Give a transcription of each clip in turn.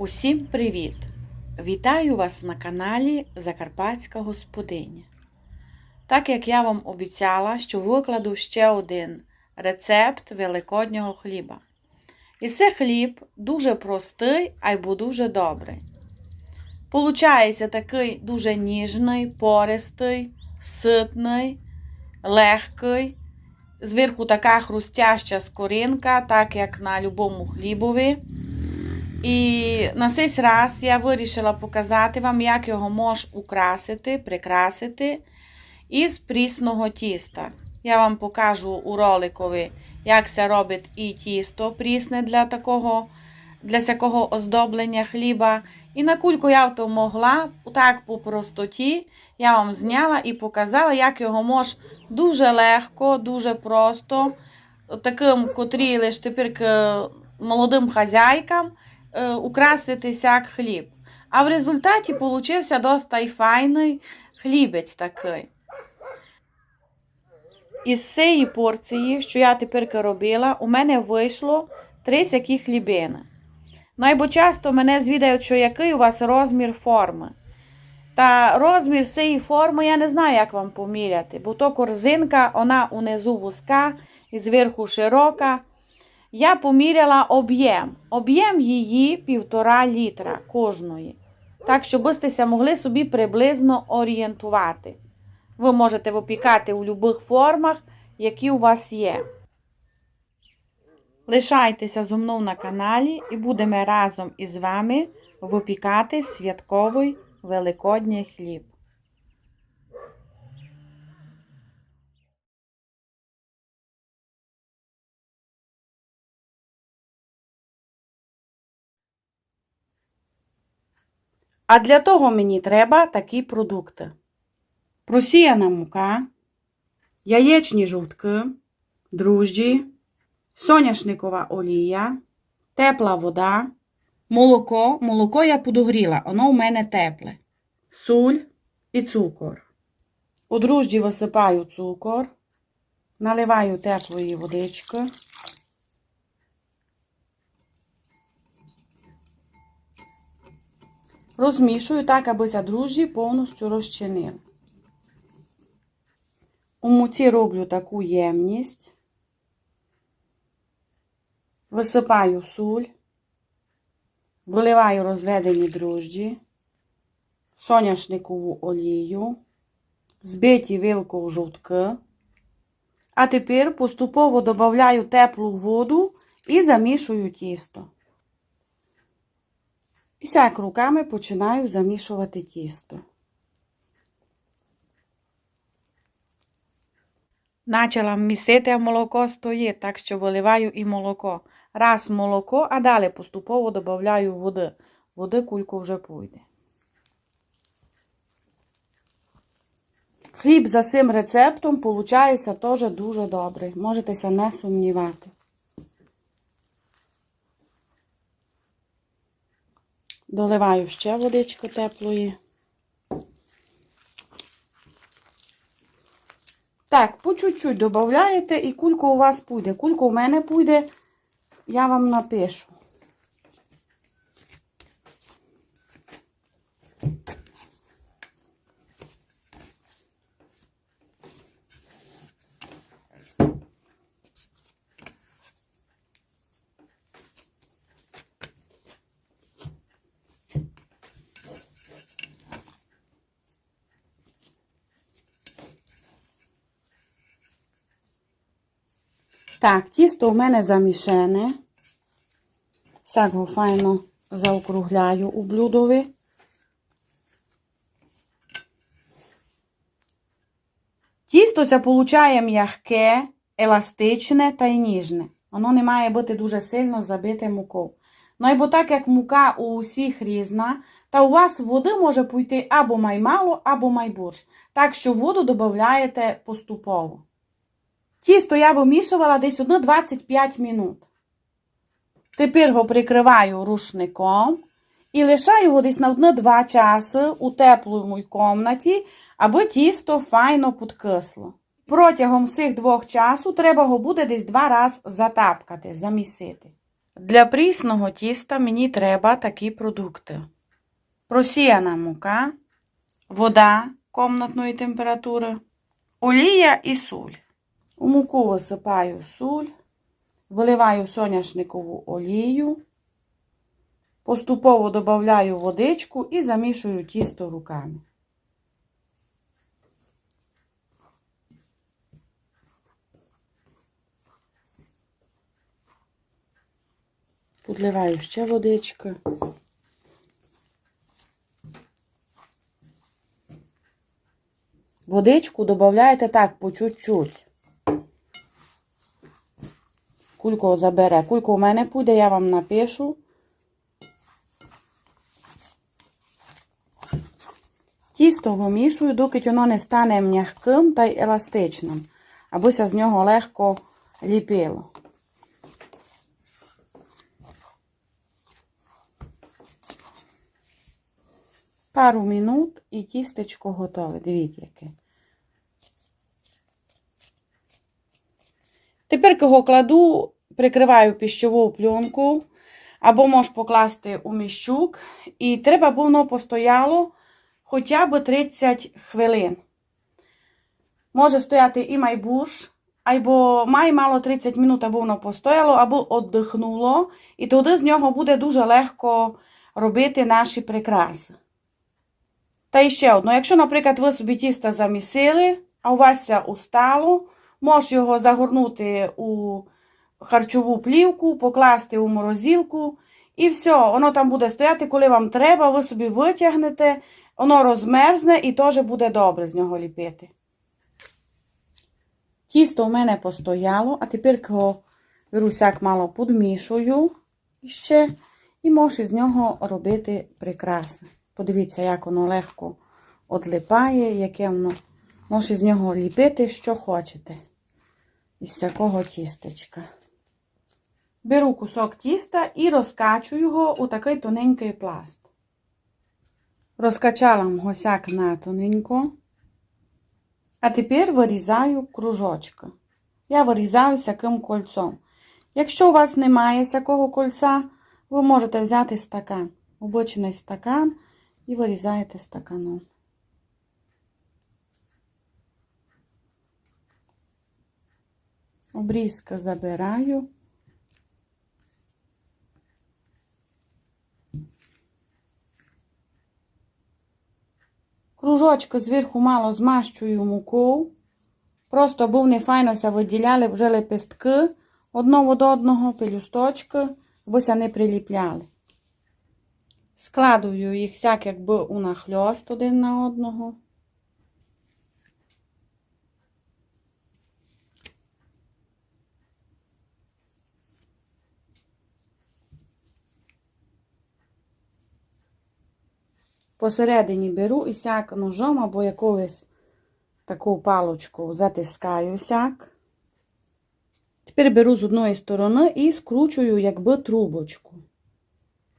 Усім привіт! Вітаю вас на каналі Закарпатська Господиня. Так як я вам обіцяла, що викладу ще один рецепт великоднього хліба. І це хліб дуже простий, а й дуже добрий. Получається такий дуже ніжний, пористий, ситний, легкий. Зверху така хрустяща скоринка, так як на любому хлібові. І на цей раз я вирішила показати вам, як його можна украсити, прикрасити із прісного тіста. Я вам покажу у роликові, як це робить і тісто прісне для такого, для всякого оздоблення хліба. І на кульку я то могла, так по простоті, я вам зняла і показала, як його можна дуже легко, дуже просто, таким, котрі лише тепер молодим хазяйкам, е, украсити сяк хліб. А в результаті получився досить файний хлібець такий. Із цієї порції, що я тепер робила, у мене вийшло три сякі хлібини. Найбо часто мене звідають, що який у вас розмір форми. Та розмір цієї форми я не знаю, як вам поміряти, бо то корзинка, вона унизу вузька і зверху широка. Я поміряла об'єм. Об'єм її півтора літра кожної. Так, щоб ви могли собі приблизно орієнтувати. Ви можете випікати у будь-яких формах, які у вас є. Лишайтеся зо мною на каналі і будемо разом із вами випікати святковий великодній хліб. А для того мені треба такі продукти. Просіяна мука, яєчні жовтки, дружджі, соняшникова олія, тепла вода, молоко. Молоко я подогріла, воно у мене тепле, суль і цукор. У дружджі висипаю цукор, наливаю теплої водички. Розмішую так, аби ця дружджі повністю розчинили. У муці роблю таку ємність, висипаю суль, виливаю розведені дрожджі, соняшникову олію, збиті вилку жовтки, а тепер поступово додаю теплу воду і замішую тісто. І сяк руками починаю замішувати тісто. Начала місити, а молоко стоїть, так що виливаю і молоко. Раз молоко, а далі поступово додаю води. Води кульку вже пойде. Хліб за цим рецептом виходить теж дуже добрий. Можетеся не сумнівати. Доливаю ще водичку теплої. Так, по чуть-чуть додаєте і кулька у вас пуйде. Кулька у мене пуйде, я вам напишу. Так, тісто у мене замішане. Так його файно заокругляю у блюдові. Тісто получає м'яке, еластичне та й ніжне. Воно не має бути дуже сильно забите мукою. Ну бо так як мука у усіх різна, та у вас води може пойти або маймало, або майбурж. Так що воду додаєте поступово. Тісто я вимішувала десь 1-25 минут. Тепер його прикриваю рушником і лишаю його десь на 1-2 часи у теплій кімнаті, аби тісто файно підкисло. Протягом цих двох часу треба його буде десь два рази затапкати, замісити. Для прісного тіста мені треба такі продукти. Просіяна мука, вода комнатної температури, олія і суль. У муку висипаю суль, виливаю соняшникову олію, поступово додаю водичку і замішую тісто руками. Підливаю ще водички. Водичку додаєте так по чуть-чуть. От забере. Кулько у мене буде, я вам напишу. Тісто вимішую, доки воно не стане м'яким та й еластичним, абося з нього легко ліпило. Пару минут і тістечко готове. Дивіться, яке. Тепер його кладу, прикриваю піщову пленку, або можеш покласти у міщук. І треба, щоб воно постояло хоча б 30 хвилин. Може стояти і майбуш, або має мало 30 минут, або воно постояло, або віддихнуло. І тоді з нього буде дуже легко робити наші прикраси. Та ще одно, якщо, наприклад, ви собі тісто замісили, а у вас це устало, можеш його загорнути у харчову плівку, покласти у морозилку. І все, воно там буде стояти, коли вам треба, ви собі витягнете, воно розмерзне і теж буде добре з нього ліпити. Тісто у мене постояло, а тепер його беру сяк мало підмішую ще, і можеш з нього робити прикраси. Подивіться, як воно легко одлипає, яке воно може з нього ліпити, що хочете. Із всякого тістечка. Беру кусок тіста і розкачую його у такий тоненький пласт. Розкачала його сяк на тоненько. А тепер вирізаю кружочки. Я вирізаю всяким кольцом. Якщо у вас немає всякого кольця, ви можете взяти стакан, обочений стакан і вирізаєте стаканом. Обрізка забираю. Кружочки зверху мало змащую мукою. Просто був не файно ся виділяли вже лепестки одного до одного, пелюсточки, бо ся не приліпляли. Складую їх всяк якби у нахльост один на одного. Посередині беру і сяк ножом або якоюсь таку палочку затискаю сяк. Тепер беру з одної сторони і скручую якби трубочку.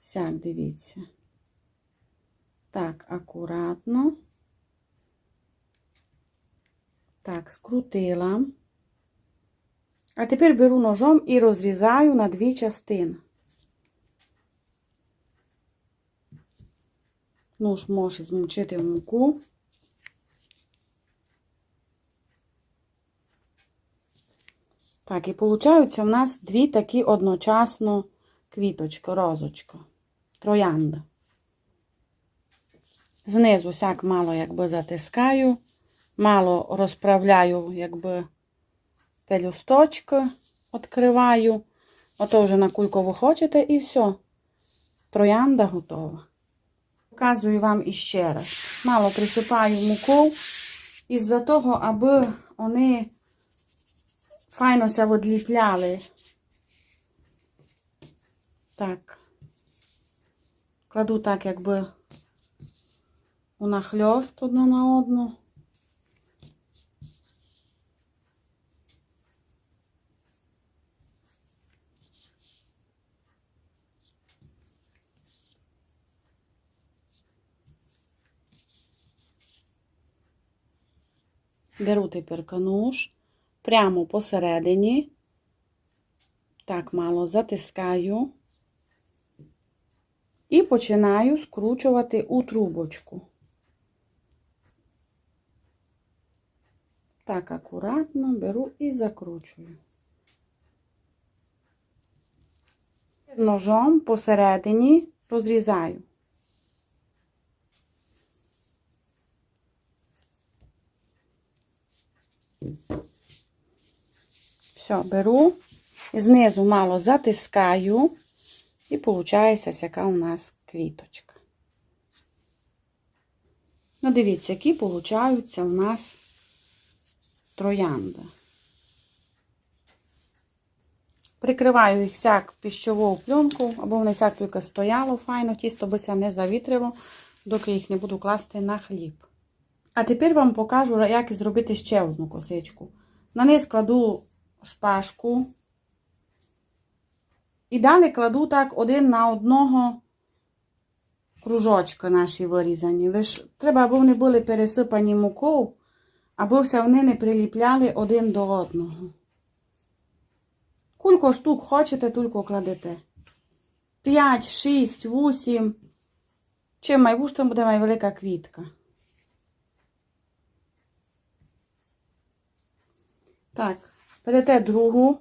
Сяк, дивіться. Так, акуратно. Так, скрутила. А тепер беру ножом і розрізаю на дві частини. Нож може змочити в муку. Так, і получаються в нас дві такі одночасно квіточки, розочка, троянда. Знизу сяк мало якби затискаю, мало розправляю, якби пелюсточки відкриваю. Ото вже на кульку ви хочете і все. Троянда готова. Показую вам іще раз. Мало присипаю муку із-за того, аби вони файно се відліпляли. Так. Кладу так, якби у одну на одну. Беру тепер кануш прямо посередині. так мало затискаю і починаю скручувати у трубочку. Так, акуратно беру і закручую. Ножом посередині розрізаю. Все, беру знизу мало затискаю, і виходить яка у нас квіточка. Ну, дивіться, які получаються у нас троянда. Прикриваю їх всяк піщовою пленку, або вони всяк тільки стояло файно, тісто бися не завітрило, доки їх не буду класти на хліб. А тепер вам покажу, як зробити ще одну косичку. На неї складу шпажку. І далі кладу так один на одного кружочка наші вирізані. Лиш треба, аби вони були пересипані мукою, аби все вони не приліпляли один до одного. Кілько штук хочете, тільки кладете. 5, 6, 8. Чим майбутнє буде найвелика квітка. Так, берете другу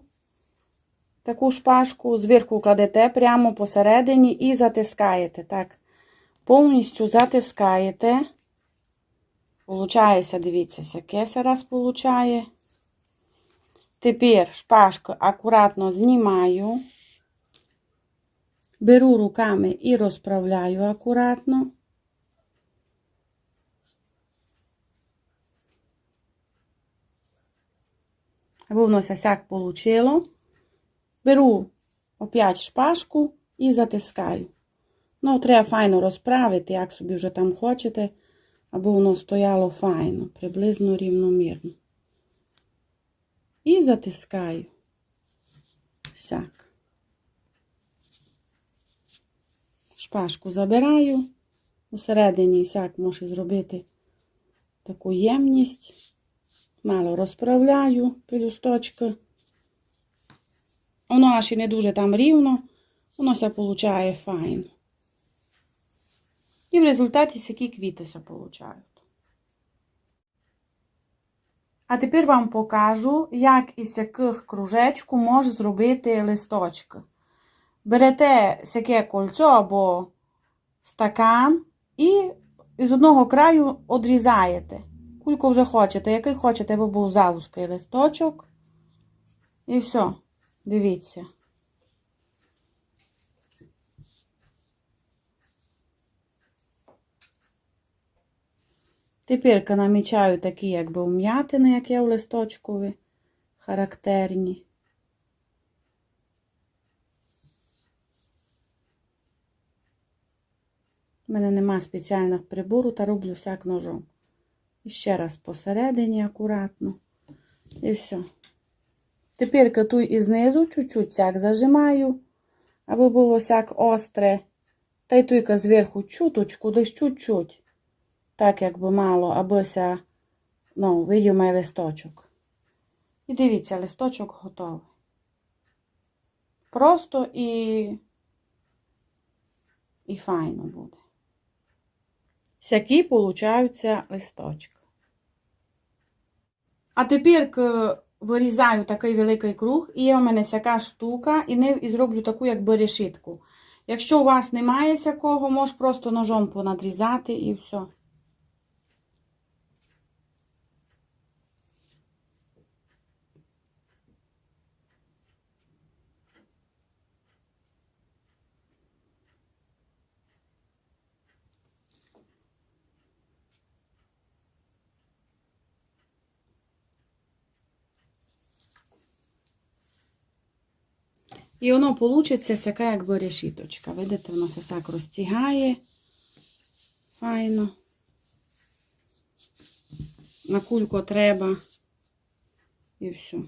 таку шпажку, зверху кладете прямо посередині і затискаєте. Так, повністю затискаєте. Получається, дивіться, яке зараз получає. Тепер шпажку акуратно знімаю, беру руками і розправляю акуратно. Аби воно сяк получило. Беру опять шпажку і затискаю. Ну, треба файно розправити, як собі вже там хочете, аби воно стояло файно, приблизно рівномірно. І затискаю. Сяк. Шпажку забираю. Усередині сяк можу зробити таку ємність. Мало розправляю пелюсточки. Воно аж і не дуже там рівно, воно ся получає файно. І в результаті такі квіти ся получають. А тепер вам покажу, як із яких кружечку можна зробити листочки. Берете сяке кольцо або стакан і з одного краю одрізаєте. Кульку вже хочете, який хочете, бо був завузький листочок. І все, дивіться. Тепер намічаю такі, якби ум'ятини, як є в листочкові, характерні. У мене нема спеціальних прибору та роблю всяк ножом. І ще раз посередині акуратно. І все. Тепер катуй і знизу, чуть-чуть сяк зажимаю, аби було сяк остре. Та й туйка зверху чуточку, десь чуть-чуть. Так, якби мало, абися, ну, видів мій листочок. І дивіться, листочок готовий. Просто і, і файно буде. Сякі получаються листочки. А тепер вирізаю такий великий круг, і є у мене сяка штука, і не, і зроблю таку, якби решітку. Якщо у вас немає сякого, можеш просто ножом понадрізати і все. І воно получиться така, якби решіточка. Видите, воно все так розтягає. Файно. На кульку треба. І все.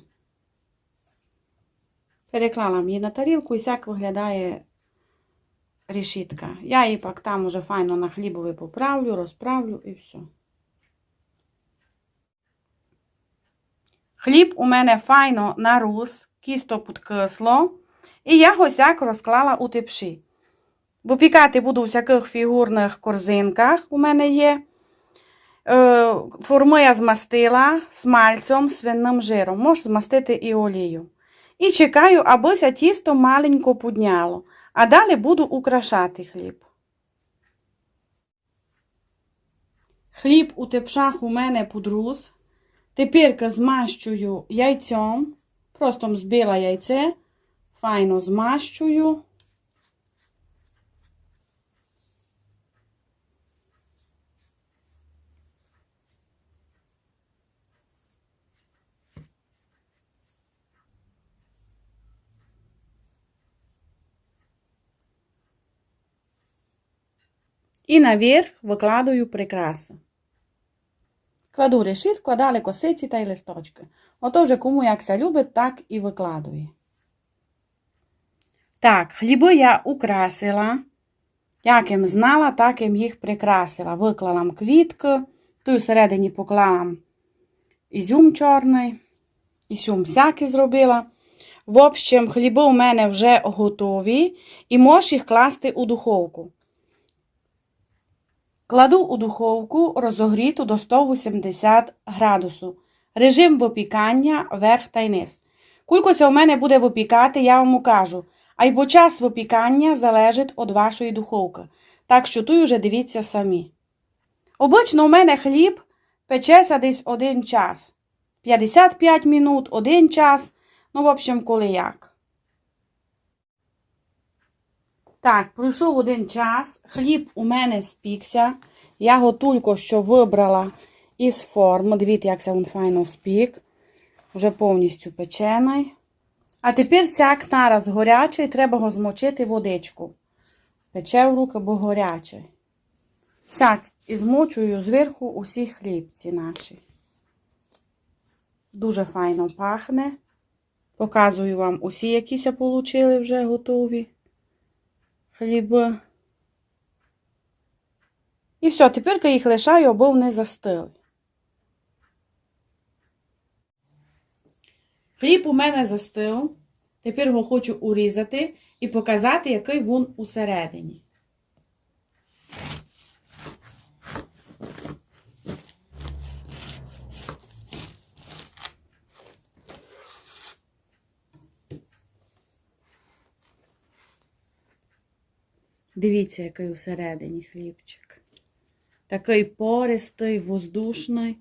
Переклала її на тарілку і як виглядає решітка. Я її пак там уже файно на хлібові поправлю, розправлю і все. Хліб у мене файно нарус, кісто підкисло. І я госяк розклала у тепші. Випікати буду у всяких фігурних корзинках у мене є. Е, Форму я змастила смальцем, свинним жиром. Можеш змастити і олію. І чекаю, абися тісто маленько підняло. А далі буду украшати хліб. Хліб у тепшах у мене подрус. Тепер змащую яйцем. Просто збила яйце. Файно змащую. І наверх викладаю прикраси. Кладу решітку, а далі косиці та й листочки. Ото вже кому як се любить, так і викладує. Так, хліби я украсила. Яким знала, таким їх прикрасила. Виклала квітки, ту всередині поклала ізюм чорний, ізюм всякий зробила. В общем, хліби у мене вже готові і можеш їх класти у духовку. Кладу у духовку розогріту до 180 градусу. Режим випікання верх та й низ. Кулькося у мене буде випікати, я вам укажу. А й бо час випікання залежить від вашої духовки. Так що тут вже дивіться самі. Обично у мене хліб печеться десь один час. 55 минут, один час. Ну, в общем, коли як. Так, пройшов один час, хліб у мене спікся. Я його тільки що вибрала із форми. Дивіться, як це він файно спік. Вже повністю печений. А тепер сяк нараз горячий, треба його змочити водичку. Пече в руки, бо горячий. Сяк, і змочую зверху усі хлібці наші. Дуже файно пахне. Показую вам усі, якіся получили вже готові хліби. І все, тепер їх лишаю, аби вони застили. Хліб у мене застив. Тепер його хочу урізати і показати, який він усередині. Дивіться, який усередині хлібчик. Такий пористий, воздушний.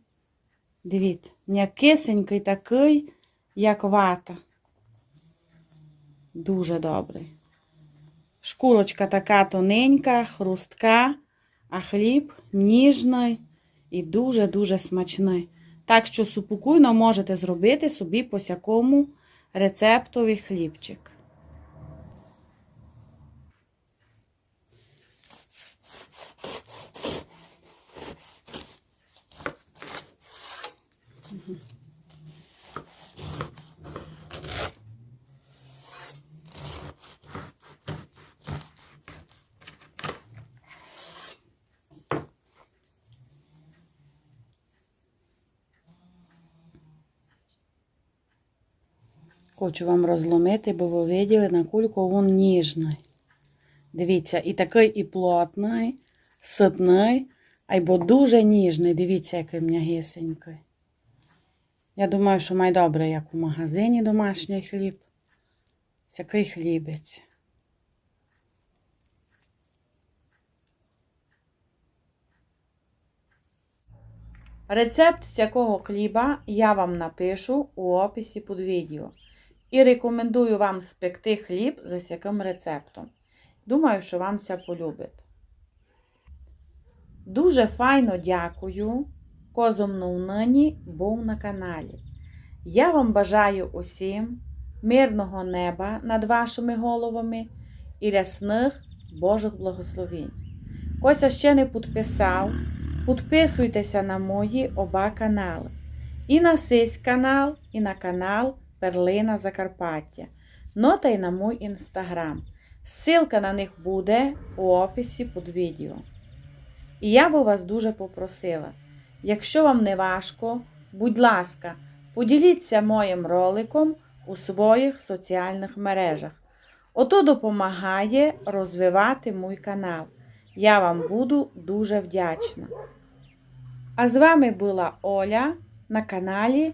Дивіться, м'якисенький такий, як вата. Дуже добрий. Шкурочка така тоненька, хрустка, а хліб ніжний і дуже-дуже смачний. Так що супокійно можете зробити собі по всякому рецептовий хлібчик. Хочу вам розломити, бо ви виділи, на кульку він ніжний. Дивіться, і такий і плотний, ситний, або дуже ніжний. Дивіться, який м'ягисенький. Я думаю, що май добре, як у магазині домашній хліб. Такий хлібець. Рецепт всякого хліба я вам напишу у описі під відео. І рекомендую вам спекти хліб за всяким рецептом. Думаю, що вам це полюбить. Дуже файно дякую, козом нині був на каналі. Я вам бажаю усім мирного неба над вашими головами і рясних Божих благословень. Кося ще не підписав, підписуйтеся на мої оба канали. І на сись канал, і на канал Перлина Закарпаття. Ну та й на мій інстаграм. Ссылка на них буде у описі під відео. І я би вас дуже попросила, якщо вам не важко, будь ласка, поділіться моїм роликом у своїх соціальних мережах. Ото допомагає розвивати мій канал. Я вам буду дуже вдячна. А з вами була Оля на каналі